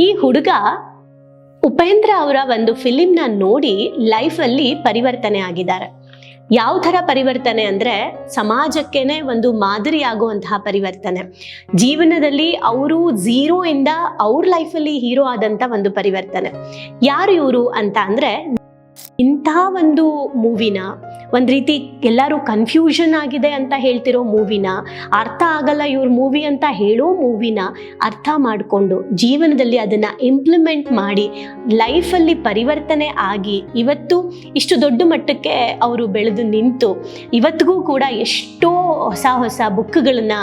ಈ ಹುಡುಗ ಉಪೇಂದ್ರ ಅವರ ಒಂದು ಫಿಲಿಮ್ನ ನೋಡಿ ಲೈಫಲ್ಲಿ ಪರಿವರ್ತನೆ ಆಗಿದ್ದಾರೆ. ಯಾವ ಥರ ಪರಿವರ್ತನೆ ಅಂದರೆ ಸಮಾಜಕ್ಕೇನೆ ಒಂದು ಮಾದರಿ ಆಗುವಂತಹ ಪರಿವರ್ತನೆ. ಜೀವನದಲ್ಲಿ ಅವರು ಝೀರೋ ಇಂದ ಅವ್ರ ಲೈಫಲ್ಲಿ ಹೀರೋ ಆದಂಥ ಒಂದು ಪರಿವರ್ತನೆ. ಯಾರು ಇವರು ಅಂತ ಅಂದರೆ ಇಂಥ ಒಂದು ಮೂವಿನ, ಒಂದು ರೀತಿ ಎಲ್ಲರೂ ಕನ್ಫ್ಯೂಷನ್ ಆಗಿದೆ ಅಂತ ಹೇಳ್ತಿರೋ ಮೂವಿನ, ಅರ್ಥ ಆಗಲ್ಲ ಇವ್ರ ಮೂವಿ ಅಂತ ಹೇಳೋ ಮೂವಿನ ಅರ್ಥ ಮಾಡಿಕೊಂಡು ಜೀವನದಲ್ಲಿ ಅದನ್ನು ಇಂಪ್ಲಿಮೆಂಟ್ ಮಾಡಿ ಲೈಫಲ್ಲಿ ಪರಿವರ್ತನೆ ಆಗಿ ಇವತ್ತು ಇಷ್ಟು ದೊಡ್ಡ ಮಟ್ಟಕ್ಕೆ ಅವರು ಬೆಳೆದು ನಿಂತು ಇವತ್ತಿಗೂ ಕೂಡ ಎಷ್ಟೋ ಹೊಸ ಹೊಸ ಬುಕ್ಗಳನ್ನು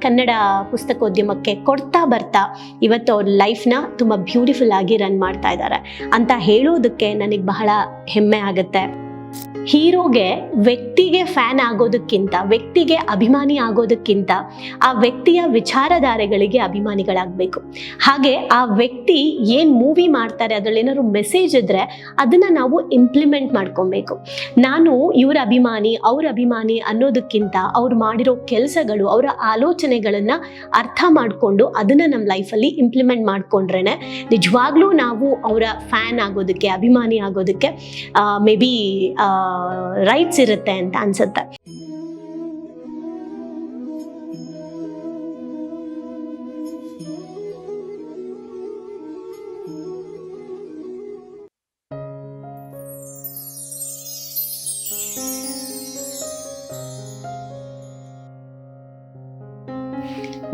ಕನ್ನಡ ಪುಸ್ತಕೋದ್ಯಮಕ್ಕೆ ಕೊಡ್ತಾ ಬರ್ತಾ ಇವತ್ತು ಅವ್ರ ಲೈಫ್ನ ತುಂಬ ಬ್ಯೂಟಿಫುಲ್ ಆಗಿ ರನ್ ಮಾಡ್ತಾ ಇದ್ದಾರೆ ಅಂತ ಹೇಳೋದಕ್ಕೆ ನನಗೆ ಬಹಳ ಹೆಮ್ಮೆ ಆಗುತ್ತೆ. ಹೀರೋಗೆ ವ್ಯಕ್ತಿಗೆ ಫ್ಯಾನ್ ಆಗೋದಕ್ಕಿಂತ, ವ್ಯಕ್ತಿಗೆ ಅಭಿಮಾನಿ ಆಗೋದಕ್ಕಿಂತ ಆ ವ್ಯಕ್ತಿಯ ವಿಚಾರಧಾರೆಗಳಿಗೆ ಅಭಿಮಾನಿಗಳಾಗಬೇಕು. ಹಾಗೆ ಆ ವ್ಯಕ್ತಿ ಏನ್ ಮೂವಿ ಮಾಡ್ತಾರೆ ಅದರಲ್ಲಿ ಏನಾದ್ರು ಮೆಸೇಜ್ ಇದ್ರೆ ಅದನ್ನ ನಾವು ಇಂಪ್ಲಿಮೆಂಟ್ ಮಾಡ್ಕೊಬೇಕು. ನಾನು ಇವರ ಅಭಿಮಾನಿ, ಅವ್ರ ಅಭಿಮಾನಿ ಅನ್ನೋದಕ್ಕಿಂತ ಅವ್ರು ಮಾಡಿರೋ ಕೆಲಸಗಳು, ಅವರ ಆಲೋಚನೆಗಳನ್ನ ಅರ್ಥ ಮಾಡಿಕೊಂಡು ಅದನ್ನ ನಮ್ಮ ಲೈಫಲ್ಲಿ ಇಂಪ್ಲಿಮೆಂಟ್ ಮಾಡ್ಕೊಂಡ್ರೇನೆ ನಿಜವಾಗ್ಲೂ ನಾವು ಅವರ ಫ್ಯಾನ್ ಆಗೋದಕ್ಕೆ, ಅಭಿಮಾನಿ ಆಗೋದಕ್ಕೆ ಮೇ ಬಿ ರೈಟ್ಸ್ ಇರುತ್ತೆ ಅಂತ ಅನ್ಸುತ್ತೆ.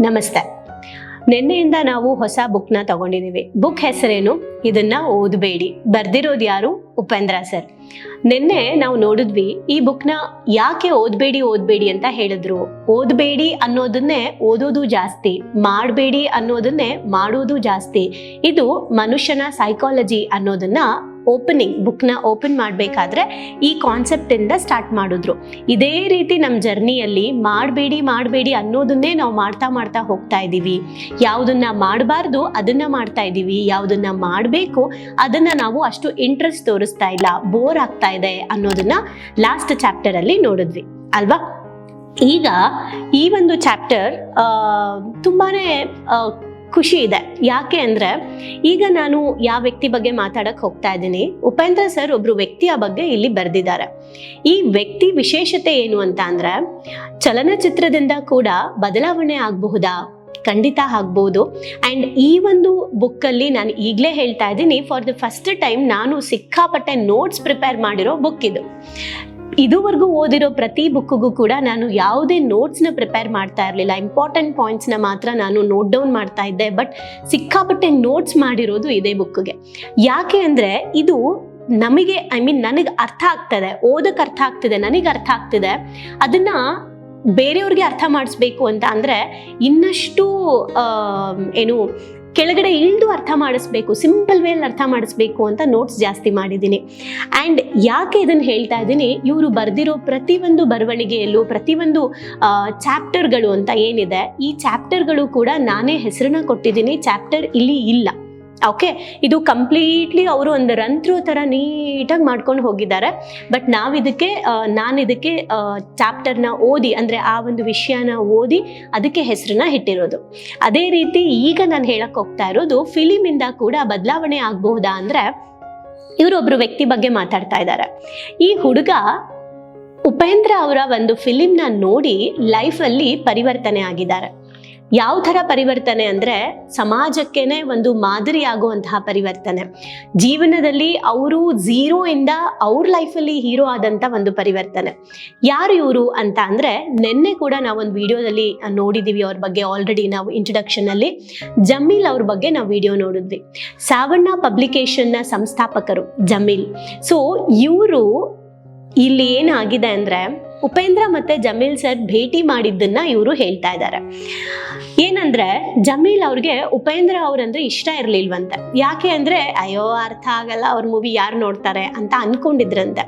ನಮಸ್ತೆ. ನಿನ್ನೆಯಿಂದ ನಾವು ಹೊಸ ಬುಕ್ನ ತಗೊಂಡಿದ್ದೀವಿ. ಬುಕ್ ಹೆಸರೇನು? ಇದನ್ನ ಓದಬೇಡಿ. ಬರ್ದಿರೋದು ಯಾರು? ಉಪೇಂದ್ರ ಸರ್. ನಿನ್ನೆ ನಾವು ನೋಡಿದ್ವಿ, ಈ ಬುಕ್ನ ಯಾಕೆ ಓದಬೇಡಿ ಓದಬೇಡಿ ಅಂತ ಹೇಳಿದ್ರು. ಓದಬೇಡಿ ಅನ್ನೋದನ್ನೇ ಓದೋದು ಜಾಸ್ತಿ, ಮಾಡಬೇಡಿ ಅನ್ನೋದನ್ನೇ ಮಾಡೋದು ಜಾಸ್ತಿ. ಇದು ಮನುಷ್ಯನ ಸೈಕಾಲಜಿ ಅನ್ನೋದನ್ನ ಓಪನಿಂಗ್ ಬುಕ್ನ ಓಪನ್ ಮಾಡಬೇಕಾದ್ರೆ ಈ ಕಾನ್ಸೆಪ್ಟಿಂದ ಸ್ಟಾರ್ಟ್ ಮಾಡಿದ್ರು. ಇದೇ ರೀತಿ ನಮ್ಮ ಜರ್ನಿಯಲ್ಲಿ ಮಾಡಬೇಡಿ ಮಾಡಬೇಡಿ ಅನ್ನೋದನ್ನೇ ನಾವು ಮಾಡ್ತಾ ಮಾಡ್ತಾ ಹೋಗ್ತಾ ಇದ್ದೀವಿ ಯಾವುದನ್ನ ಮಾಡಬಾರ್ದು ಅದನ್ನ ಮಾಡ್ತಾ ಇದ್ದೀವಿ ಯಾವುದನ್ನ ಮಾಡಬೇಕು ಅದನ್ನ ನಾವು ಅಷ್ಟು ಇಂಟ್ರೆಸ್ಟ್ ತೋರಿಸ್ತಾ ಇಲ್ಲ ಬೋರ್ ಆಗ್ತಾ ಇದೆ ಅನ್ನೋದನ್ನ ಲಾಸ್ಟ್ ಚಾಪ್ಟರಲ್ಲಿ ನೋಡಿದ್ವಿ. ಅಲ್ವಾ? ಈಗ ಈ ಒಂದು ಚಾಪ್ಟರ್ ತುಂಬಾನೇ ಖುಷಿ ಇದೆ. ಯಾಕೆ ಅಂದರೆ ಈಗ ನಾನು ಯಾವ ವ್ಯಕ್ತಿ ಬಗ್ಗೆ ಮಾತಾಡಕ್ಕೆ ಹೋಗ್ತಾ ಇದ್ದೀನಿ, ಉಪೇಂದ್ರ ಸರ್ ಒಬ್ರು ವ್ಯಕ್ತಿಯ ಬಗ್ಗೆ ಇಲ್ಲಿ ಬರೆದಿದ್ದಾರೆ. ಈ ವ್ಯಕ್ತಿ ವಿಶೇಷತೆ ಏನು ಅಂತ ಅಂದ್ರೆ ಚಲನಚಿತ್ರದಿಂದ ಕೂಡ ಬದಲಾವಣೆ ಆಗಬಹುದಾ? ಖಂಡಿತ ಆಗ್ಬೋದು. ಆ್ಯಂಡ್ ಈ ಒಂದು ಬುಕ್ಕಲ್ಲಿ ನಾನು ಈಗಲೇ ಹೇಳ್ತಾ ಇದ್ದೀನಿ ಫಾರ್ ದ ಫಸ್ಟ್ ಟೈಮ್ ನಾನು ಸಿಕ್ಕಾಪಟ್ಟೆ ನೋಟ್ಸ್ ಪ್ರಿಪೇರ್ ಮಾಡಿರೋ ಬುಕ್ ಇದು. ಇದುವರೆಗೂ ಓದಿರೋ ಪ್ರತಿ ಬುಕ್ಕಿಗೂ ಕೂಡ ನಾನು ಯಾವುದೇ ನೋಟ್ಸ್ನ ಪ್ರಿಪೇರ್ ಮಾಡ್ತಾ ಇರಲಿಲ್ಲ. ಇಂಪಾರ್ಟೆಂಟ್ ಪಾಯಿಂಟ್ಸ್ನ ಮಾತ್ರ ನಾನು ನೋಟ್ ಡೌನ್ ಮಾಡ್ತಾ ಇದ್ದೆ. ಬಟ್ ಸಿಕ್ಕಾಪಟ್ಟೆ ನೋಟ್ಸ್ ಮಾಡಿರೋದು ಇದೇ ಬುಕ್ಗೆ ಯಾಕೆ ಅಂದರೆ ಇದು ನಮಗೆ ಐ ಮೀನ್ ನನಗೆ ಅರ್ಥ ಆಗ್ತದೆ. ಓದಕ್ಕೆ ಅರ್ಥ ಆಗ್ತಿದೆ, ನನಗೆ ಅರ್ಥ ಆಗ್ತಿದೆ. ಅದನ್ನು ಬೇರೆಯವ್ರಿಗೆ ಅರ್ಥ ಮಾಡಿಸ್ಬೇಕು ಅಂತ ಅಂದರೆ ಇನ್ನಷ್ಟು ಏನು ಕೆಳಗಡೆ ಇಳಿದು ಅರ್ಥ ಮಾಡಿಸ್ಬೇಕು, ಸಿಂಪಲ್ ವೇಲ್ ಅರ್ಥ ಮಾಡಿಸ್ಬೇಕು ಅಂತ ನೋಟ್ಸ್ ಜಾಸ್ತಿ ಮಾಡಿದ್ದೀನಿ. ಆ್ಯಂಡ್ ಯಾಕೆ ಇದನ್ನು ಹೇಳ್ತಾ ಇದ್ದೀನಿ? ಇವರು ಬರೆದಿರೋ ಪ್ರತಿಯೊಂದು ಬರವಣಿಗೆಯಲ್ಲೂ, ಪ್ರತಿಯೊಂದು ಚಾಪ್ಟರ್ಗಳು ಅಂತ ಏನಿದೆ, ಈ ಚಾಪ್ಟರ್ಗಳು ಕೂಡ ನಾನೇ ಹೆಸರನ್ನ ಕೊಟ್ಟಿದ್ದೀನಿ ಚಾಪ್ಟರ್ ಇಲ್ಲಿ ಇಲ್ಲ. ಓಕೆ ಇದು ಕಂಪ್ಲೀಟ್ಲಿ ಅವರು ಒಂದು ರಂತ್ರು ಥರ ನೀಟಾಗಿ ಮಾಡ್ಕೊಂಡು ಹೋಗಿದ್ದಾರೆ. ಬಟ್ ನಾವು ಇದಕ್ಕೆ ನಾನು ಇದಕ್ಕೆ ಚಾಪ್ಟರ್ನ ಓದಿ, ಅಂದರೆ ಆ ಒಂದು ವಿಷಯನ ಓದಿ ಅದಕ್ಕೆ ಹೆಸರನ್ನ ಇಟ್ಟಿರೋದು ಅದೇ ರೀತಿ ಈಗ ನಾನು ಹೇಳಕ್ಕೆ ಹೋಗ್ತಾ ಇರೋದು, ಫಿಲಿಮಿಂದ ಕೂಡ ಬದಲಾವಣೆ ಆಗಬಹುದಾ ಅಂದರೆ ಇವರೊಬ್ಬರು ವ್ಯಕ್ತಿ ಬಗ್ಗೆ ಮಾತಾಡ್ತಾ ಇದ್ದಾರೆ. ಈ ಹುಡುಗ ಉಪೇಂದ್ರ ಅವರ ಒಂದು ಫಿಲಿಮ್ನ ನೋಡಿ ಲೈಫಲ್ಲಿ ಪರಿವರ್ತನೆ ಆಗಿದ್ದಾರೆ. ಯಾವ ಥರ ಪರಿವರ್ತನೆ ಅಂದರೆ ಸಮಾಜಕ್ಕೇನೆ ಒಂದು ಮಾದರಿ ಆಗುವಂತಹ ಪರಿವರ್ತನೆ. ಜೀವನದಲ್ಲಿ ಅವರು ಝೀರೋ ಇಂದ ಅವ್ರ ಲೈಫಲ್ಲಿ ಹೀರೋ ಆದಂಥ ಒಂದು ಪರಿವರ್ತನೆ. ಯಾರು ಇವರು ಅಂತ ಅಂದರೆ ನಿನ್ನೆ ಕೂಡ ನಾವೊಂದು ವಿಡಿಯೋದಲ್ಲಿ ನೋಡಿದ್ದೀವಿ ಅವ್ರ ಬಗ್ಗೆ ಆಲ್ರೆಡಿ ನಾವು ಇಂಟ್ರಡಕ್ಷನಲ್ಲಿ ಜಮೀಲ್ ಅವ್ರ ಬಗ್ಗೆ ನಾವು ವಿಡಿಯೋ ನೋಡಿದ್ವಿ. ಸಾವಣ್ಣ ಪಬ್ಲಿಕೇಶನ್ನ ಸಂಸ್ಥಾಪಕರು ಜಮೀಲ್. ಸೊ ಇವರು ಇಲ್ಲಿ ಏನಾಗಿದೆ ಅಂದರೆ ಉಪೇಂದ್ರ ಮತ್ತೆ ಜಮೀಲ್ ಸರ್ ಭೇಟಿ ಮಾಡಿದ್ದನ್ನು ಇವರು ಹೇಳ್ತಾ ಇದ್ದಾರೆ ಏನಂದ್ರೆ, ಜಮೀಲ್ ಅವ್ರಿಗೆ ಉಪೇಂದ್ರ ಅವ್ರಂದ್ರೆ ಇಷ್ಟ ಇರ್ಲಿಲ್ವಂತೆ. ಯಾಕೆ ಅಂದ್ರೆ, ಅಯ್ಯೋ, ಅರ್ಥ ಆಗಲ್ಲ, ಅವ್ರ ಮೂವಿ ಯಾರು ನೋಡ್ತಾರೆ ಅಂತ ಅನ್ಕೊಂಡಿದ್ರಂತೆ.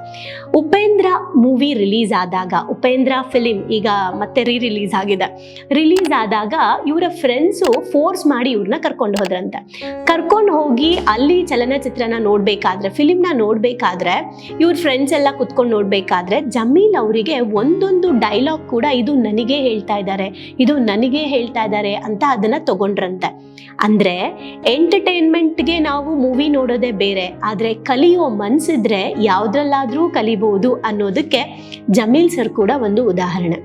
ಉಪೇಂದ್ರ ಮೂವಿ ರಿಲೀಸ್ ಆದಾಗ, ಉಪೇಂದ್ರ ಫಿಲಿಮ್ ಈಗ ಮತ್ತೆ ರೀ ರಿಲೀಸ್ ಆಗಿದೆ. ರಿಲೀಸ್ ಆದಾಗ ಇವರ ಫ್ರೆಂಡ್ಸು ಫೋರ್ಸ್ ಮಾಡಿ ಇವ್ರನ್ನ ಕರ್ಕೊಂಡು ಹೋದ್ರಂತೆ. ಕರ್ಕೊಂಡು ಹೋಗಿ ಅಲ್ಲಿ ಚಲನಚಿತ್ರನ ನೋಡ್ಬೇಕಾದ್ರೆ ಫಿಲಿಮ್ನ ನೋಡ್ಬೇಕಾದ್ರೆ, ಇವ್ರ ಫ್ರೆಂಡ್ಸ್ ಎಲ್ಲ ಕುತ್ಕೊಂಡು ನೋಡ್ಬೇಕಾದ್ರೆ, ಜಮೀಲ್ ಅವರಿಗೆ ಒಂದೊಂದು ಡೈಲಾಗ್ ಕೂಡ ಇದು ನನಗೆ ಹೇಳ್ತಾ ಇದ್ದಾರೆ. ಇದು ನನಗೆ ಹೇಳ್ತಾ ಇದ್ದಾರೆ ಅಂತ ಅದನ್ನ ತಗೊಂಡ್ರಂತೆ. ಅಂದ್ರೆ ಎಂಟರ್ಟೈನ್ಮೆಂಟ್ಗೆ ನಾವು ಮೂವಿ ನೋಡೋದೇ ಬೇರೆ, ಆದ್ರೆ ಕಲಿಯೋ ಮನ್ಸಿದ್ರೆ ಯಾವ್ದ್ರಲ್ಲಾದ್ರೂ ಕಲಿಬಹುದು ಅನ್ನೋದಕ್ಕೆ ಜಮೀಲ್ ಸರ್ ಕೂಡ ಒಂದು ಉದಾಹರಣೆ.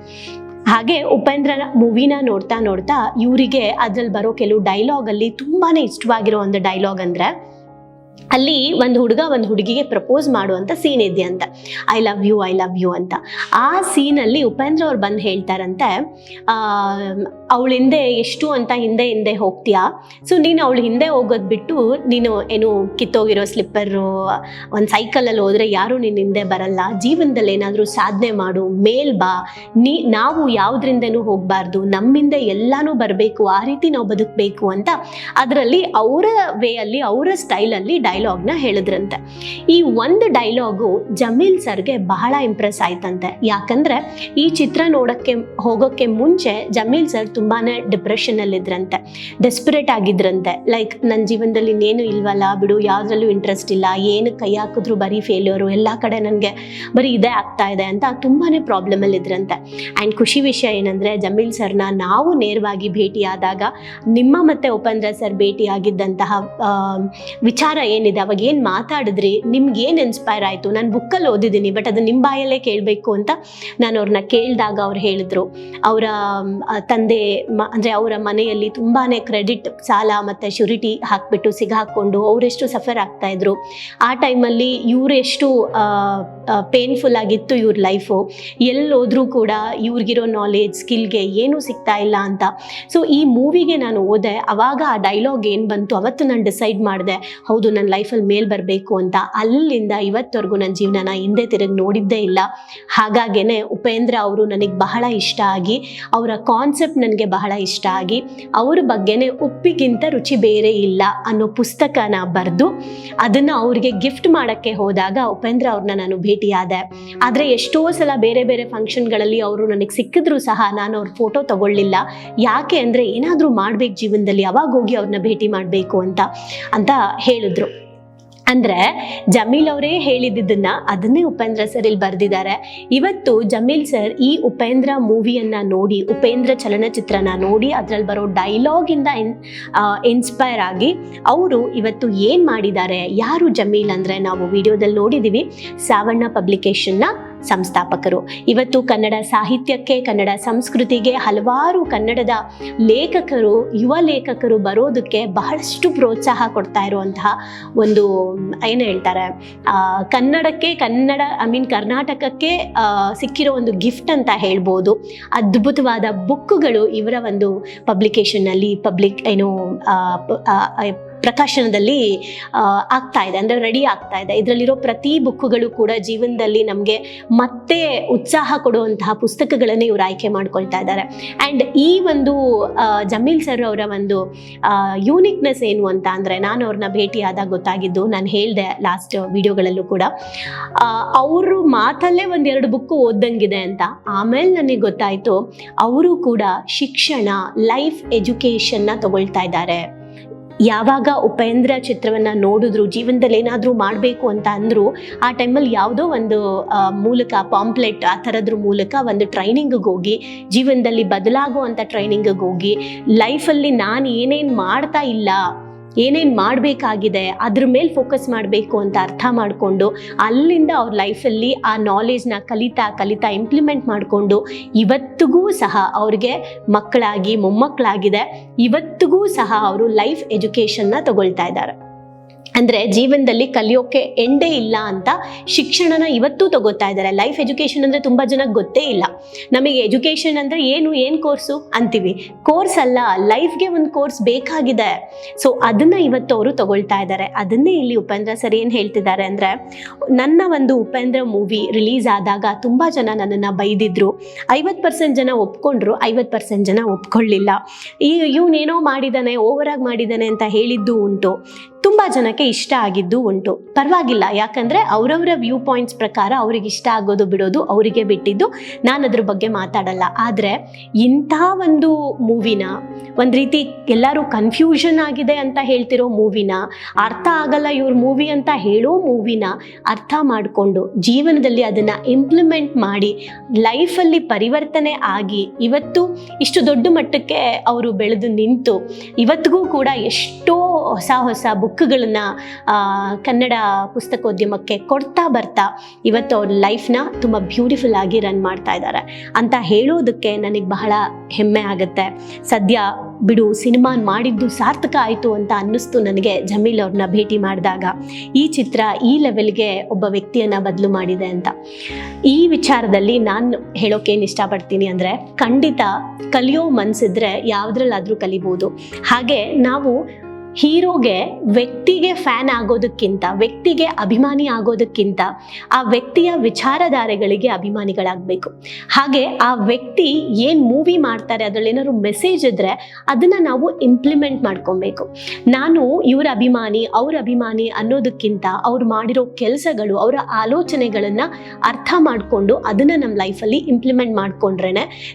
ಹಾಗೆ ಉಪೇಂದ್ರನ ಮೂವಿನ ನೋಡ್ತಾ ನೋಡ್ತಾ ಇವರಿಗೆ ಅದ್ರಲ್ಲಿ ಬರೋ ಕೆಲವು ಡೈಲಾಗ್ ಅಲ್ಲಿ ತುಂಬಾನೇ ಇಷ್ಟವಾಗಿರೋ ಒಂದು ಡೈಲಾಗ್ ಅಂದ್ರೆ ಅಲ್ಲಿ ಒಂದು ಹುಡುಗ ಒಂದು ಹುಡುಗಿಗೆ ಪ್ರಪೋಸ್ ಮಾಡುವಂತ ಸೀನ್ ಇದೆ ಅಂತ. I love you I love you ಅಂತ. ಆ ಸೀನಲ್ಲಿ ಉಪೇಂದ್ರ ಅವ್ರು ಬಂದು ಹೇಳ್ತಾರಂತೆ ಅವಳ ಹಿಂದೆ ಎಷ್ಟು ಅಂತ ಹಿಂದೆ ಹಿಂದೆ ಹೋಗ್ತೀಯಾ? ಸೊ ನೀನು ಅವಳು ಹಿಂದೆ ಹೋಗೋದು ಬಿಟ್ಟು ನೀನು ಏನು ಕಿತ್ತೋಗಿರೋ ಸ್ಲಿಪ್ಪರು ಒಂದು ಸೈಕಲಲ್ಲಿ ಹೋದರೆ ಯಾರೂ ನಿನ್ನ ಹಿಂದೆ ಬರಲ್ಲ. ಜೀವನದಲ್ಲಿ ಏನಾದರೂ ಸಾಧನೆ ಮಾಡು, ಮೇಲ್ ಬಾ. ನೀ, ನಾವು ಯಾವುದ್ರಿಂದನೂ ಹೋಗಬಾರ್ದು. ನಮ್ಮಿಂದ ಎಲ್ಲನೂ ಬರಬೇಕು, ಆ ರೀತಿ ನಾವು ಬದುಕಬೇಕು ಅಂತ. ಅದರಲ್ಲಿ ಅವರ ವೇಯಲ್ಲಿ ಅವರ ಸ್ಟೈಲಲ್ಲಿ ಡೈಲಾಗ್ನ ಹೇಳಿದ್ರಂತೆ. ಈ ಒಂದು ಡೈಲಾಗು ಜಮೀಲ್ ಸರ್ಗೆ ಬಹಳ ಇಂಪ್ರೆಸ್ ಆಯ್ತಂತೆ. ಯಾಕಂದ್ರೆ ಈ ಚಿತ್ರ ನೋಡಕ್ಕೆ, ಹೋಗೋಕ್ಕೆ ಮುಂಚೆ ಜಮೀಲ್ ಸರ್ ತುಂಬಾನೇ ಡಿಪ್ರೆಷನ್ ಅಲ್ಲಿದ್ರಂತೆ. ಡೆಸ್ಪಿರೇಟ್ ಆಗಿದ್ರಂತೆ. ಲೈಕ್ ನನ್ನ ಜೀವನದಲ್ಲಿ ಇನ್ನೇನು ಇಲ್ವಲ್ಲ, ಬಿಡು, ಯಾವ್ದ್ರಲ್ಲೂ ಇಂಟ್ರೆಸ್ಟ್ ಇಲ್ಲ, ಏನು ಕೈ ಹಾಕಿದ್ರು ಬರೀ ಫೇಲ್ಯೂರು ಎಲ್ಲ ಕಡೆ ನನಗೆ ಬರೀ ಇದೇ ಆಗ್ತಾ ಇದೆ ಅಂತ ತುಂಬಾನೇ ಪ್ರಾಬ್ಲಮ್ ಅಲ್ಲಿ ಇದ್ರಂತೆ ಆ್ಯಂಡ್ ಖುಷಿ ವಿಷಯ ಏನಂದ್ರೆ, ಜಮೀಲ್ ಸರ್ನ ನಾವು ನೇರವಾಗಿ ಭೇಟಿಯಾದಾಗ, ನಿಮ್ಮ ಮತ್ತೆ ಉಪೇಂದ್ರ ಸರ್ ಭೇಟಿ ಆಗಿದ್ದಂತಹ ವಿಚಾರ ಏನಿದೆ ಅವಾಗ ಏನು ಮಾತಾಡಿದ್ರಿ? ನಿಮ್ಗೆ ಏನು ಇನ್ಸ್ಪೈರ್ ಆಯಿತು? ನಾನು ಬುಕ್ಕಲ್ಲಿ ಓದಿದ್ದೀನಿ ಬಟ್ ಅದು ನಿಮ್ಮ ಬಾಯಲ್ಲೇ ಕೇಳಬೇಕು ಅಂತ ನಾನು ಅವ್ರನ್ನ ಕೇಳಿದಾಗ ಅವ್ರು ಹೇಳಿದ್ರು. ಅವರ ತಂದೆ ಅಂದರೆ ಅವರ ಮನೆಯಲ್ಲಿ ತುಂಬಾ ಕ್ರೆಡಿಟ್ ಸಾಲ ಮತ್ತು ಶ್ಯೂರಿಟಿ ಹಾಕ್ಬಿಟ್ಟು ಸಿಗಾಕೊಂಡು ಅವರೆಷ್ಟು ಸಫರ್ ಆಗ್ತಾ ಇದ್ರು. ಆ ಟೈಮಲ್ಲಿ ಇವರೆಷ್ಟು ಪೇನ್ಫುಲ್ ಆಗಿತ್ತು ಇವ್ರ ಲೈಫು ಎಲ್ಲೋದ್ರೂ ಕೂಡ ಇವ್ರಿಗಿರೋ ನಾಲೆಜ್ ಸ್ಕಿಲ್ಗೆ ಏನೂ ಸಿಗ್ತಾ ಇಲ್ಲ ಅಂತ. ಸೊ ಈ ಮೂವಿಗೆ ನಾನು ಓದೆ ಅವಾಗ ಆ ಡೈಲಾಗ್ ಏನು ಬಂತು? ಅವತ್ತು ನಾನು ಡಿಸೈಡ್ ಮಾಡಿದೆ. ಹೌದು ನನ್ನ ಲೈಫಲ್ಲಿ ಮೇಲ್ ಬರಬೇಕು ಅಂತ ಅಲ್ಲಿಂದ ಇವತ್ತವರೆಗೂ ನನ್ನ ಜೀವನನ ಹಿಂದೆ ತಿರುಗಿ ನೋಡಿದ್ದೇ ಇಲ್ಲ. ಹಾಗಾಗೇನೆ ಉಪೇಂದ್ರ ಅವರು ನನಗೆ ಬಹಳ ಇಷ್ಟ ಆಗಿ, ಅವರ ಕಾನ್ಸೆಪ್ಟ್ ನನಗೆ ಬಹಳ ಇಷ್ಟ ಆಗಿ, ಅವ್ರ ಬಗ್ಗೆನೇ ಉಪ್ಪಿಗಿಂತ ರುಚಿ ಬೇರೆ ಇಲ್ಲ ಅನ್ನೋ ಪುಸ್ತಕನ ಬರೆದು ಅದನ್ನು ಅವ್ರಿಗೆ ಗಿಫ್ಟ್ ಮಾಡೋಕ್ಕೆ ಹೋದಾಗ ಉಪೇಂದ್ರ ಅವ್ರನ್ನ ನಾನು ಭೇಟಿಯಾದೆ. ಆದರೆ ಎಷ್ಟೋ ಸಲ ಬೇರೆ ಬೇರೆ ಫಂಕ್ಷನ್ಗಳಲ್ಲಿ ಅವರು ನನಗೆ ಸಿಕ್ಕಿದ್ರು ಸಹ ನಾನು ಅವ್ರ ಫೋಟೋ ತಗೊಳ್ಳಿಲ್ಲ. ಯಾಕೆ ಅಂದರೆ ಏನಾದರೂ ಮಾಡ್ಬೇಕು ಜೀವನದಲ್ಲಿ ಅವಾಗ ಹೋಗಿ ಅವ್ರನ್ನ ಭೇಟಿ ಮಾಡಬೇಕು ಅಂತ ಅಂತ ಹೇಳಿದ್ರು. ಅಂದ್ರೆ ಜಮೀಲ್ ಅವರೇ ಹೇಳಿದ್ದನ್ನ ಅದನ್ನೇ ಉಪೇಂದ್ರ ಸರ್ ಇಲ್ಲಿ ಬರೆದಿದ್ದಾರೆ. ಇವತ್ತು ಜಮೀಲ್ ಸರ್ ಈ ಉಪೇಂದ್ರ ಮೂವಿಯನ್ನ ನೋಡಿ, ಉಪೇಂದ್ರ ಚಲನಚಿತ್ರನ ನೋಡಿ ಅದ್ರಲ್ಲಿ ಬರೋ ಡೈಲಾಗ್ ಇಂದ ಇನ್ಸ್ಪೈರ್ ಆಗಿ ಅವರು ಇವತ್ತು ಏನ್ ಮಾಡಿದ್ದಾರೆ, ಯಾರು ಜಮೀಲ್ ಅಂದ್ರೆ ನಾವು ವಿಡಿಯೋದಲ್ಲಿ ನೋಡಿದೀವಿ. ಸಾವಣ್ಣ ಪಬ್ಲಿಕೇಶನ್ನ ಸಂಸ್ಥಾಪಕರು. ಇವತ್ತು ಕನ್ನಡ ಸಾಹಿತ್ಯಕ್ಕೆ, ಕನ್ನಡ ಸಂಸ್ಕೃತಿಗೆ ಹಲವಾರು ಕನ್ನಡದ ಲೇಖಕರು, ಯುವ ಲೇಖಕರು ಬರೋದಕ್ಕೆ ಬಹಳಷ್ಟು ಪ್ರೋತ್ಸಾಹ ಕೊಡ್ತಾ ಇರುವಂತಹ ಒಂದು, ಏನು ಹೇಳ್ತಾರೆ ಕನ್ನಡಕ್ಕೆ, ಕನ್ನಡ, ಐ ಮೀನ್ ಕರ್ನಾಟಕಕ್ಕೆ ಸಿಕ್ಕಿರೋ ಒಂದು ಗಿಫ್ಟ್ ಅಂತ ಹೇಳ್ಬೋದು. ಅದ್ಭುತವಾದ ಬುಕ್ಗಳು ಇವರ ಒಂದು ಪಬ್ಲಿಕೇಶನ್ನಲ್ಲಿ ಪಬ್ಲಿಕ್, ಏನು ಪ್ರಕಾಶನದಲ್ಲಿ ಆಗ್ತಾ ಇದೆ, ಅಂದರೆ ರೆಡಿ ಆಗ್ತಾ ಇದೆ. ಇದರಲ್ಲಿರೋ ಪ್ರತಿ ಬುಕ್ಕುಗಳು ಕೂಡ ಜೀವನದಲ್ಲಿ ನಮಗೆ ಮತ್ತೆ ಉತ್ಸಾಹ ಕೊಡುವಂತಹ ಪುಸ್ತಕಗಳನ್ನೇ ಇವರು ಆಯ್ಕೆ ಮಾಡ್ಕೊಳ್ತಾ ಇದ್ದಾರೆ. ಆ್ಯಂಡ್ ಈ ಒಂದು ಜಮೀಲ್ ಸರ್ ಅವರ ಒಂದು ಯೂನಿಕ್ನೆಸ್ ಏನು ಅಂತ ಅಂದರೆ ನಾನು ಅವ್ರನ್ನ ಭೇಟಿಯಾದಾಗ ಗೊತ್ತಾಗಿದ್ದು, ನಾನು ಹೇಳಿದೆ ಲಾಸ್ಟ್ ವಿಡಿಯೋಗಳಲ್ಲೂ ಕೂಡ. ಅವರು ಮಾತಲ್ಲೇ ಒಂದೆರಡು ಬುಕ್ಕು ಓದ್ದಂಗಿದೆ ಅಂತ. ಆಮೇಲೆ ನನಗೆ ಗೊತ್ತಾಯಿತು, ಅವರು ಕೂಡ ಶಿಕ್ಷಣ ಲೈಫ್ ಎಜುಕೇಷನ್ನ ತಗೊಳ್ತಾ ಇದ್ದಾರೆ. ಯಾವಾಗ ಉಪೇಂದ್ರ ಚಿತ್ರವನ್ನು ನೋಡಿದ್ರು ಜೀವನದಲ್ಲಿ ಏನಾದರೂ ಮಾಡಬೇಕು ಅಂತ ಅಂದರೂ, ಆ ಟೈಮಲ್ಲಿ ಯಾವುದೋ ಒಂದು ಮೂಲಕ, ಪಾಂಪ್ಲೆಟ್, ಆ ಥರದ್ರ ಮೂಲಕ ಒಂದು ಟ್ರೈನಿಂಗಿಗೆ ಹೋಗಿ, ಜೀವನದಲ್ಲಿ ಬದಲಾಗುವಂಥ ಟ್ರೈನಿಂಗಿಗೆ ಹೋಗಿ, ಲೈಫಲ್ಲಿ ನಾನು ಏನೇನು ಮಾಡ್ತಾ ಇಲ್ಲ ಏನೇನು ಮಾಡಬೇಕಾಗಿದೆ, ಅದ್ರ ಮೇಲೆ ಫೋಕಸ್ ಮಾಡಬೇಕು ಅಂತ ಅರ್ಥ ಮಾಡಿಕೊಂಡು ಅಲ್ಲಿಂದ ಅವ್ರ ಲೈಫಲ್ಲಿ ಆ ನಾಲೆಜ್ನ ಕಲಿತಾ ಕಲಿತಾ ಇಂಪ್ಲಿಮೆಂಟ್ ಮಾಡಿಕೊಂಡು ಇವತ್ತಿಗೂ ಸಹ ಅವ್ರಿಗೆ ಮಕ್ಕಳಾಗಿ, ಮೊಮ್ಮಕ್ಕಳಾಗಿದೆ. ಇವತ್ತಿಗೂ ಸಹ ಅವರು ಲೈಫ್ ಎಜುಕೇಷನ್ನ ತಗೊಳ್ತಾ ಇದ್ದಾರೆ. ಅಂದರೆ ಜೀವನದಲ್ಲಿ ಕಲಿಯೋಕೆ ಎಂಡೇ ಇಲ್ಲ ಅಂತ ಶಿಕ್ಷಣನ ಇವತ್ತು ತಗೋತಾ ಇದ್ದಾರೆ. ಲೈಫ್ ಎಜುಕೇಷನ್ ಅಂದರೆ ತುಂಬ ಜನಕ್ಕೆ ಗೊತ್ತೇ ಇಲ್ಲ. ನಮಗೆ ಎಜುಕೇಷನ್ ಅಂದರೆ ಏನು ಏನು ಕೋರ್ಸು ಅಂತೀವಿ. ಕೋರ್ಸ್ ಅಲ್ಲ ಲೈಫ್ಗೆ ಒಂದು ಕೋರ್ಸ್ ಬೇಕಾಗಿದೆ. ಸೊ ಅದನ್ನು ಇವತ್ತು ಅವರು ತಗೊಳ್ತಾ ಇದ್ದಾರೆ. ಅದನ್ನೇ ಇಲ್ಲಿ ಉಪೇಂದ್ರ ಸರ್ ಏನು ಹೇಳ್ತಿದ್ದಾರೆ ಅಂದರೆ, ನನ್ನ ಒಂದು ಉಪೇಂದ್ರ ಮೂವಿ ರಿಲೀಸ್ ಆದಾಗ ತುಂಬ ಜನ ನನ್ನನ್ನು ಬೈದಿದ್ರು. ಐವತ್ತು ಪರ್ಸೆಂಟ್ ಜನ ಒಪ್ಕೊಂಡ್ರು, ಐವತ್ತು ಪರ್ಸೆಂಟ್ ಜನ ಒಪ್ಕೊಳ್ಳಿಲ್ಲ. ಈ ಇವನೇನೋ ಮಾಡಿದ್ದಾನೆ ಓವರಾಗಿ ಮಾಡಿದ್ದಾನೆ ಅಂತ ಹೇಳಿದ್ದು ಉಂಟು. ತುಂಬ ಜನಕ್ಕೆ ಇಷ್ಟ ಆಗಿದ್ದು ಉಂಟು. ಪರವಾಗಿಲ್ಲ, ಯಾಕಂದರೆ ಅವರವರ ವ್ಯೂ ಪಾಯಿಂಟ್ಸ್ ಪ್ರಕಾರ ಅವ್ರಿಗೆ ಇಷ್ಟ ಆಗೋದು ಬಿಡೋದು ಅವರಿಗೆ ಬಿಟ್ಟಿದ್ದು ನಾನು ಅದ್ರ ಬಗ್ಗೆ ಮಾತಾಡಲ್ಲ. ಆದರೆ ಇಂಥ ಒಂದು ಮೂವಿನ, ಒಂದು ರೀತಿ ಎಲ್ಲರೂ ಕನ್ಫ್ಯೂಷನ್ ಆಗಿದೆ ಅಂತ ಹೇಳ್ತಿರೋ ಮೂವಿನ, ಅರ್ಥ ಆಗಲ್ಲ ಇವ್ರ ಮೂವಿ ಅಂತ ಹೇಳೋ ಮೂವಿನ ಅರ್ಥ ಮಾಡಿಕೊಂಡು ಜೀವನದಲ್ಲಿ ಅದನ್ನು ಇಂಪ್ಲಿಮೆಂಟ್ ಮಾಡಿ ಲೈಫಲ್ಲಿ ಪರಿವರ್ತನೆ ಆಗಿ ಇವತ್ತು ಇಷ್ಟು ದೊಡ್ಡ ಮಟ್ಟಕ್ಕೆ ಅವರು ಬೆಳೆದು ನಿಂತು, ಇವತ್ತಿಗೂ ಕೂಡ ಎಷ್ಟೋ ಹೊಸ ಹೊಸ ಬುಕ್ಗಳನ್ನು ಕನ್ನಡ ಪುಸ್ತಕೋದ್ಯಮಕ್ಕೆ ಕೊಡ್ತಾ ಬರ್ತಾ ಇವತ್ತು ಅವ್ರ ಲೈಫ್ನ ತುಂಬ ಬ್ಯೂಟಿಫುಲ್ ಆಗಿ ರನ್ ಮಾಡ್ತಾ ಇದ್ದಾರೆ ಅಂತ ಹೇಳೋದಕ್ಕೆ ನನಗೆ ಬಹಳ ಹೆಮ್ಮೆ ಆಗುತ್ತೆ. ಸದ್ಯ ಬಿಡು ಸಿನಿಮಾ ಮಾಡಿದ್ದು ಸಾರ್ಥಕ ಆಯಿತು ಅಂತ ಅನ್ನಿಸ್ತು ನನಗೆ ಜಮೀಲ್ ಅವ್ರನ್ನ ಭೇಟಿ ಮಾಡಿದಾಗ. ಈ ಚಿತ್ರ ಈ ಲೆವೆಲ್ಗೆ ಒಬ್ಬ ವ್ಯಕ್ತಿಯನ್ನು ಬದಲು ಮಾಡಿದೆ ಅಂತ. ಈ ವಿಚಾರದಲ್ಲಿ ನಾನು ಹೇಳೋಕೇನು ಇಷ್ಟಪಡ್ತೀನಿ ಅಂದರೆ, ಖಂಡಿತ ಕಲಿಯೋ ಮನಸ್ಸಿದ್ರೆ ಯಾವುದ್ರಲ್ಲಾದರೂ ಕಲಿಬೋದು. ಹಾಗೆ ನಾವು ಹೀರೋಗೆ ವ್ಯಕ್ತಿಗೆ ಫ್ಯಾನ್ ಆಗೋದಕ್ಕಿಂತ, ವ್ಯಕ್ತಿಗೆ ಅಭಿಮಾನಿ ಆಗೋದಕ್ಕಿಂತ ಆ ವ್ಯಕ್ತಿಯ ವಿಚಾರಧಾರೆಗಳಿಗೆ ಅಭಿಮಾನಿಗಳಾಗಬೇಕು. ಹಾಗೆ ಆ ವ್ಯಕ್ತಿ ಏನು ಮೂವಿ ಮಾಡ್ತಾರೆ ಅದರಲ್ಲಿ ಏನಾದ್ರು ಮೆಸೇಜ್ ಇದ್ರೆ ಅದನ್ನು ನಾವು ಇಂಪ್ಲಿಮೆಂಟ್ ಮಾಡ್ಕೊಬೇಕು. ನಾನು ಇವರ ಅಭಿಮಾನಿ, ಅವ್ರ ಅಭಿಮಾನಿ ಅನ್ನೋದಕ್ಕಿಂತ ಅವ್ರು ಮಾಡಿರೋ ಕೆಲಸಗಳು, ಅವರ ಆಲೋಚನೆಗಳನ್ನು ಅರ್ಥ ಮಾಡಿಕೊಂಡು ಅದನ್ನು ನಮ್ಮ ಲೈಫಲ್ಲಿ ಇಂಪ್ಲಿಮೆಂಟ್ ಮಾಡ್ಕೊಂಡ್ರೇ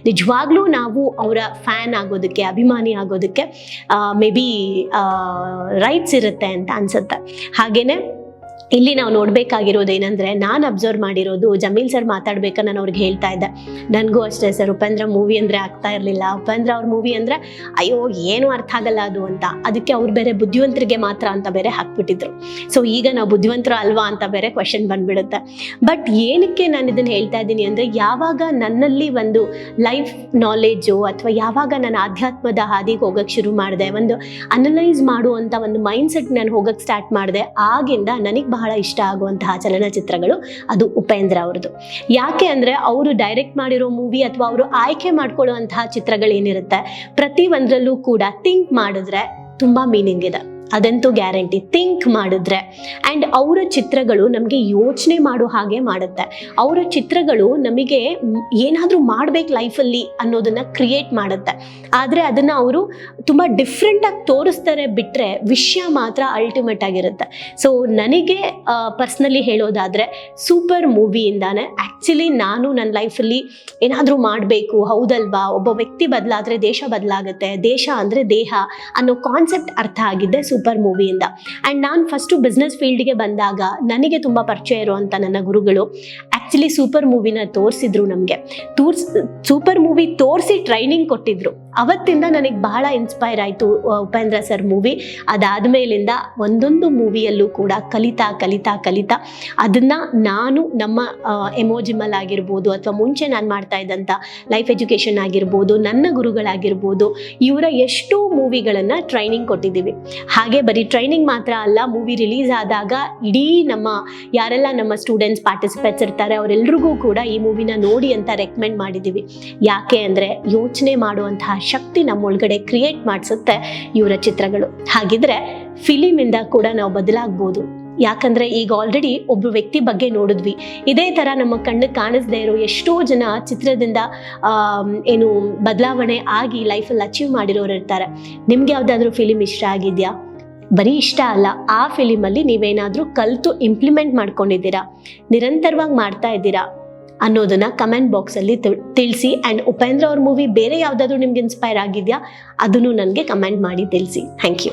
ನಿಜವಾಗ್ಲೂ ನಾವು ಅವರ ಫ್ಯಾನ್ ಆಗೋದಕ್ಕೆ, ಅಭಿಮಾನಿ ಆಗೋದಕ್ಕೆ ಮೇ ಬಿ ರೈಟ್ಸ್ ಇರುತ್ತೆ ಅಂತ ಅನ್ಸುತ್ತೆ. ಹಾಗೇನೆ ಇಲ್ಲಿ ನಾವು ನೋಡ್ಬೇಕಾಗಿರೋದು ಏನಂದ್ರೆ ನಾನು ಅಬ್ಸರ್ವ್ ಮಾಡಿರೋದು ಜಮೀಲ್ ಸರ್ ಮಾತಾಡ್ಬೇಕ ನಾನು ಅವ್ರಿಗೆ ಹೇಳ್ತಾ ಇದ್ದೆ. ನನಗೂ ಅಷ್ಟೇ ಸರ್, ಉಪೇಂದ್ರ ಮೂವಿ ಅಂದ್ರೆ ಆಗ್ತಾ ಇರಲಿಲ್ಲ. ಉಪೇಂದ್ರ ಅವ್ರ ಮೂವಿ ಅಂದ್ರೆ, ಅಯ್ಯೋ, ಏನು ಅರ್ಥ ಆಗಲ್ಲ ಅದು ಅಂತ. ಅದಕ್ಕೆ ಅವ್ರು ಬೇರೆ ಬುದ್ಧಿವಂತರಿಗೆ ಮಾತ್ರ ಅಂತ ಬೇರೆ ಹಾಕ್ಬಿಟ್ಟಿದ್ರು. ಸೊ ಈಗ ನಾವು ಬುದ್ಧಿವಂತರು ಅಲ್ವಾ ಅಂತ ಬೇರೆ ಕ್ವಶನ್ ಬಂದ್ಬಿಡುತ್ತೆ. ಬಟ್ ಏನಕ್ಕೆ ನಾನು ಇದನ್ನ ಹೇಳ್ತಾ ಇದ್ದೀನಿ ಅಂದ್ರೆ, ಯಾವಾಗ ನನ್ನಲ್ಲಿ ಒಂದು ಲೈಫ್ ನಾಲೆಡ್ಜು ಅಥವಾ ಯಾವಾಗ ನಾನು ಆಧ್ಯಾತ್ಮದ ಹಾದಿಗೆ ಹೋಗಕ್ಕೆ ಶುರು ಮಾಡಿದೆ, ಒಂದು ಅನಲೈಸ್ ಮಾಡುವಂತ ಒಂದು ಮೈಂಡ್ ಸೆಟ್ ನಾನು ಹೋಗಕ್ಕೆ ಸ್ಟಾರ್ಟ್ ಮಾಡಿದೆ, ಆಗಿಂದ ನನಗೆ ಬಹಳ ಇಷ್ಟ ಆಗುವಂತಹ ಚಲನಚಿತ್ರಗಳು ಅದು ಉಪೇಂದ್ರ ಅವ್ರದ್ದು. ಯಾಕೆ ಅಂದರೆ ಅವರು ಡೈರೆಕ್ಟ್ ಮಾಡಿರೋ ಮೂವಿ ಅಥವಾ ಅವರು ಆಯ್ಕೆ ಮಾಡ್ಕೊಳ್ಳುವಂತಹ ಚಿತ್ರಗಳೇನಿರುತ್ತೆ, ಪ್ರತಿ ಒಂದರಲ್ಲೂ ಕೂಡ ಥಿಂಕ್ ಮಾಡಿದ್ರೆ ತುಂಬ ಮೀನಿಂಗ್ ಇದೆ. ಅದಂತೂ ಗ್ಯಾರಂಟಿ. ಥಿಂಕ್ ಮಾಡಿದ್ರೆ. ಆ್ಯಂಡ್ ಅವರ ಚಿತ್ರಗಳು ನಮಗೆ ಯೋಚನೆ ಮಾಡೋ ಹಾಗೆ ಮಾಡುತ್ತೆ. ಅವರ ಚಿತ್ರಗಳು ನಮಗೆ ಏನಾದರೂ ಮಾಡ್ಬೇಕು ಲೈಫಲ್ಲಿ ಅನ್ನೋದನ್ನು ಕ್ರಿಯೇಟ್ ಮಾಡುತ್ತೆ. ಆದರೆ ಅದನ್ನು ಅವರು ತುಂಬ ಡಿಫ್ರೆಂಟಾಗಿ ತೋರಿಸ್ತಾರೆ ಬಿಟ್ಟರೆ ವಿಷಯ ಮಾತ್ರ ಅಲ್ಟಿಮೇಟ್ ಆಗಿರುತ್ತೆ. ಸೊ ನನಗೆ ಪರ್ಸ್ನಲಿ ಹೇಳೋದಾದರೆ ಸೂಪರ್ ಮೂವಿಯಿಂದಾನೆ ಆ್ಯಕ್ಚುಲಿ ನಾನು ನನ್ನ ಲೈಫಲ್ಲಿ ಏನಾದರೂ ಮಾಡಬೇಕು, ಹೌದಲ್ವಾ? ಒಬ್ಬ ವ್ಯಕ್ತಿ ಬದಲಾದರೆ ದೇಶ ಬದಲಾಗುತ್ತೆ, ದೇಶ ಅಂದರೆ ದೇಹ ಅನ್ನೋ ಕಾನ್ಸೆಪ್ಟ್ ಅರ್ಥ ಆಗಿದೆ. ಸೂಪರ್ ಮೂವಿಯಿಂದ ಆ್ಯಂಡ್ ನಾನು ಫಸ್ಟು ಬಿಸ್ನೆಸ್ ಫೀಲ್ಡ್ಗೆ ಬಂದಾಗ ನನಗೆ ತುಂಬ ಪರಿಚಯ ಇರುವಂಥ ನನ್ನ ಗುರುಗಳು ಆ್ಯಕ್ಚುಲಿ ಸೂಪರ್ ಮೂವಿನ ತೋರಿಸಿದ್ರು ನಮಗೆ. ತೋರ್ಸ್, ಸೂಪರ್ ಮೂವಿ ತೋರಿಸಿ ಟ್ರೈನಿಂಗ್ ಕೊಟ್ಟಿದ್ರು. ಅವತ್ತಿಂದ ನನಗೆ ಬಹಳ ಇನ್ಸ್ಪೈರ್ ಆಯಿತು ಉಪೇಂದ್ರ ಸರ್ ಮೂವಿ. ಅದಾದಮೇಲಿಂದ ಒಂದೊಂದು ಮೂವಿಯಲ್ಲೂ ಕೂಡ ಕಲಿತಾ ಕಲಿತಾ ಕಲಿತಾ ಅದನ್ನು ನಾನು ನಮ್ಮ ಎಮೋಜಿಮಲ್ ಆಗಿರ್ಬೋದು ಅಥವಾ ಮುಂಚೆ ನಾನು ಮಾಡ್ತಾ ಇದ್ದಂಥ ಲೈಫ್ ಎಜುಕೇಷನ್ ಆಗಿರ್ಬೋದು, ನನ್ನ ಗುರುಗಳಾಗಿರ್ಬೋದು, ಇವರ ಎಷ್ಟೋ ಮೂವಿಗಳನ್ನು ಟ್ರೈನಿಂಗ್ ಕೊಟ್ಟಿದ್ದೀವಿ. ಹಾಗೆ ಬರೀ ಟ್ರೈನಿಂಗ್ ಮಾತ್ರ ಅಲ್ಲ ಮೂವಿ ರಿಲೀಸ್ ಆದಾಗ ಇಡೀ ನಮ್ಮ ಯಾರೆಲ್ಲ ನಮ್ಮ ಸ್ಟೂಡೆಂಟ್ಸ್ ಪಾರ್ಟಿಸಿಪೇಟ್ಸ್ ಇರ್ತಾರೆ, ಅವರೆಲ್ರಿಗೂ ಕೂಡ ಈ ಮೂವಿನ ನೋಡಿ ಅಂತ ರೆಕಮೆಂಡ್ ಮಾಡಿದ್ದೀವಿ ಯಾಕೆ ಅಂದರೆ ಯೋಚನೆ ಮಾಡುವಂತಹ ಶಕ್ತಿ ನಮ್ಮೊಳಗಡೆ ಕ್ರಿಯೇಟ್ ಮಾಡಿಸುತ್ತೆ ಇವರ ಚಿತ್ರಗಳು. ಹಾಗಿದ್ರೆ ಫಿಲಿಮಿಂದ ಕೂಡ ನಾವು ಬದಲಾಗ್ಬೋದು. ಯಾಕಂದ್ರೆ ಈಗ ಆಲ್ರೆಡಿ ಒಬ್ಬ ವ್ಯಕ್ತಿ ಬಗ್ಗೆ ನೋಡಿದ್ವಿ. ಇದೇ ತರ ನಮ್ಮ ಕಣ್ಣಿಗೆ ಕಾಣಿಸ್ದೇ ಇರೋ ಎಷ್ಟೋ ಜನ ಚಿತ್ರದಿಂದ ಏನು ಬದಲಾವಣೆ ಆಗಿ ಲೈಫಲ್ಲಿ ಅಚೀವ್ ಮಾಡಿರೋರು ಇರ್ತಾರೆ ನಿಮ್ಗೆ ಯಾವ್ದಾದ್ರು ಫಿಲಿಮ್ ಇಷ್ಟ ಆಗಿದೆಯಾ? ಬರೀ ಇಷ್ಟ ಅಲ್ಲ, ಆ ಫಿಲಿಮಲ್ಲಿ ನೀವೇನಾದರೂ ಕಲಿತು ಇಂಪ್ಲಿಮೆಂಟ್ ಮಾಡ್ಕೊಂಡಿದ್ದೀರಾ? ನಿರಂತರವಾಗಿ ಮಾಡ್ತಾ ಇದ್ದೀರಾ? ಅನ್ನೋದನ್ನ ಕಮೆಂಟ್ ಬಾಕ್ಸಲ್ಲಿ ತಿಳಿಸಿ ಆ್ಯಂಡ್ ಉಪೇಂದ್ರ ಅವ್ರ ಮೂವಿ ಬೇರೆ ಯಾವುದಾದ್ರೂ ನಿಮ್ಗೆ ಇನ್ಸ್ಪೈರ್ ಆಗಿದೆಯಾ, ಅದನ್ನು ನನಗೆ ಕಮೆಂಟ್ ಮಾಡಿ ತಿಳಿಸಿ. Thank you